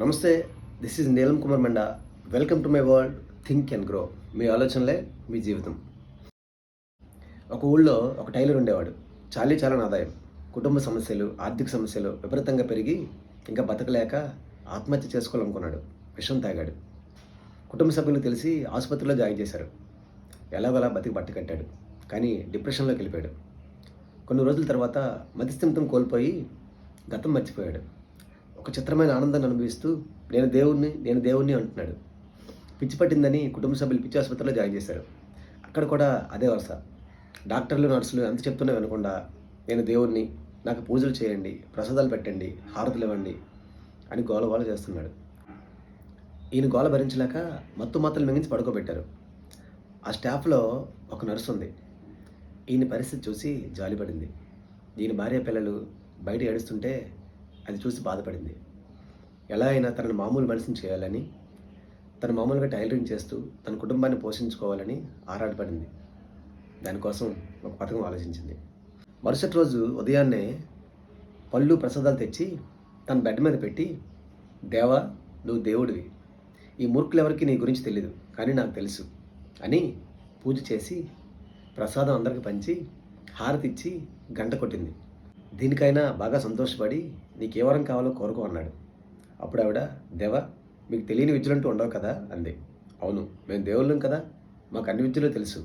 నమస్తే this is Neelam Kumar Manda welcome to my world think and grow మీ ఆలోచనలే మీ జీవితం. ఒక ఊళ్ళో ఒక టైలర్ ఉండేవాడు. చాలీ చాలా ఆదాయం కుటుంబ సమస్యలు ఆర్థిక సమస్యలు విపరీతంగా పెరిగి ఇంకా బతకలేక ఆత్మహత్య చేసుకోవాలనుకున్నాడు. విషం తాగాడు. కుటుంబ సభ్యులు తెలిసి ఆసుపత్రిలో జాయిన్ చేశారు. ఎలాగోలా బతికి బట్ట కట్టాడు. కానీ డిప్రెషన్లోకి వెళ్ళిపోయాడు. కొన్ని రోజుల తర్వాత మతిస్థిమితం కోల్పోయి గతం మర్చిపోయాడు. ఒక చిత్రమైన ఆనందాన్ని అనుభవిస్తూ నేను దేవుణ్ణి నేను దేవుణ్ణి అంటున్నాడు. పిచ్చి పట్టిందని కుటుంబ సభ్యులు పిచ్చి ఆసుపత్రిలో జాయిన్ చేశారు. అక్కడ కూడా అదే వరుస. డాక్టర్లు నర్సులు ఎంత చెప్తున్నా వినకుండా నేను దేవుణ్ణి నాకు పూజలు చేయండి ప్రసాదాలు పెట్టండి హారతులు ఇవ్వండి అని గోల గోల చేస్తున్నాడు. ఈయన గోల భరించలేక మత్తు మాత్రలు మింగించి పడుకోబెట్టారు. ఆ స్టాఫ్లో ఒక నర్సు ఉంది. ఈయన పరిస్థితి చూసి జాలిపడింది. ఈయన భార్య పిల్లలు బయట ఏడుస్తుంటే అది చూసి బాధపడింది. ఎలా అయినా తనను మామూలు మనిషిని చేయాలని తను మామూలుగా టైలరింగ్ చేస్తూ తన కుటుంబాన్ని పోషించుకోవాలని ఆరాటపడింది. దానికోసం ఒక పథకం ఆలోచించింది. మరుసటి రోజు ఉదయాన్నే పళ్ళు ప్రసాదాలు తెచ్చి తన బెడ్ మీద పెట్టి దేవా నువ్వు దేవుడివి. ఈ మూర్ఖులు ఎవరికి నీ గురించి తెలియదు కానీ నాకు తెలుసు అని పూజ చేసి ప్రసాదం అందరికి పంచి హారతి ఇచ్చి గంట కొట్టింది. దీనికైనా బాగా సంతోషపడి నీకు ఏ వరం కావాలో కోరుకో అన్నాడు. అప్పుడు ఆవిడ దేవ మీకు తెలియని విద్యలంటూ ఉండవు కదా అంది. అవును మేము దేవుళ్ళం కదా మాకు అన్ని విద్యలు తెలుసు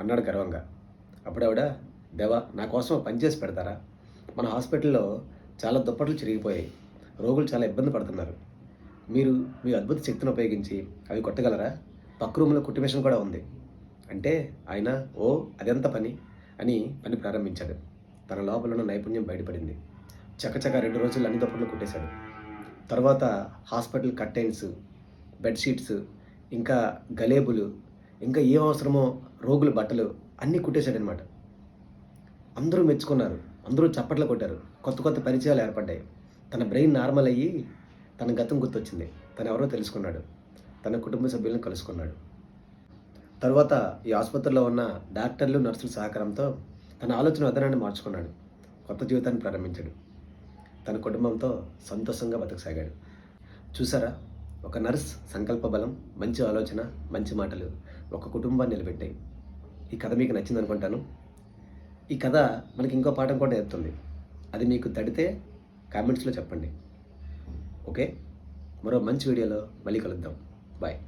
అన్నాడు గర్వంగా. అప్పుడు ఆవిడ దేవా నా కోసం పనిచేసి పని చేసి పెడతారా? మన హాస్పిటల్లో చాలా దుప్పట్లు చిరిగిపోయాయి రోగులు చాలా ఇబ్బంది పడుతున్నారు. మీరు మీ అద్భుత శక్తిని ఉపయోగించి అవి కొట్టగలరా? పక్క రూమ్లో కుట్టి మిషన్ కూడా ఉంది. అంటే ఆయన ఓ అదెంత పని అని పని ప్రారంభించాడు. తన లోపల ఉన్న నైపుణ్యం బయటపడింది. చకచక రెండు రోజులు అన్ని దప్పట్లు కుట్టేశాడు. తర్వాత హాస్పిటల్ కర్టైన్స్ బెడ్షీట్స్ ఇంకా గలేబులు ఇంకా ఏం అవసరమో రోగుల బట్టలు అన్నీ కుట్టేశాడనమాట అందరూ మెచ్చుకున్నారు. అందరూ చప్పట్లు కొట్టారు. కొత్త కొత్త పరిచయాలు ఏర్పడ్డాయి. తన బ్రెయిన్ నార్మల్ అయ్యి తన గతం గుర్తొచ్చింది. తను ఎవరో తెలుసుకున్నాడు. తన కుటుంబ సభ్యులను కలుసుకున్నాడు. తర్వాత ఈ ఆసుపత్రిలో ఉన్న డాక్టర్లు నర్సుల సహకారంతో తన ఆలోచన విధానాన్ని మార్చుకున్నాడు. కొత్త జీవితాన్ని ప్రారంభించాడు. తన కుటుంబంతో సంతోషంగా బతకసాగాడు. చూసారా? ఒక నర్స్ సంకల్ప బలం మంచి ఆలోచన మంచి మాటలు ఒక కుటుంబాన్ని నిలబెట్టాయి. ఈ కథ మీకు నచ్చింది అనుకుంటాను ఈ కథ మనకి ఇంకో పాఠం కూడా నేర్పుతుంది. అది మీకు తడితే కామెంట్స్లో చెప్పండి. ఓకే? మరో మంచి వీడియోలో మళ్ళీ కలుద్దాం. బాయ్.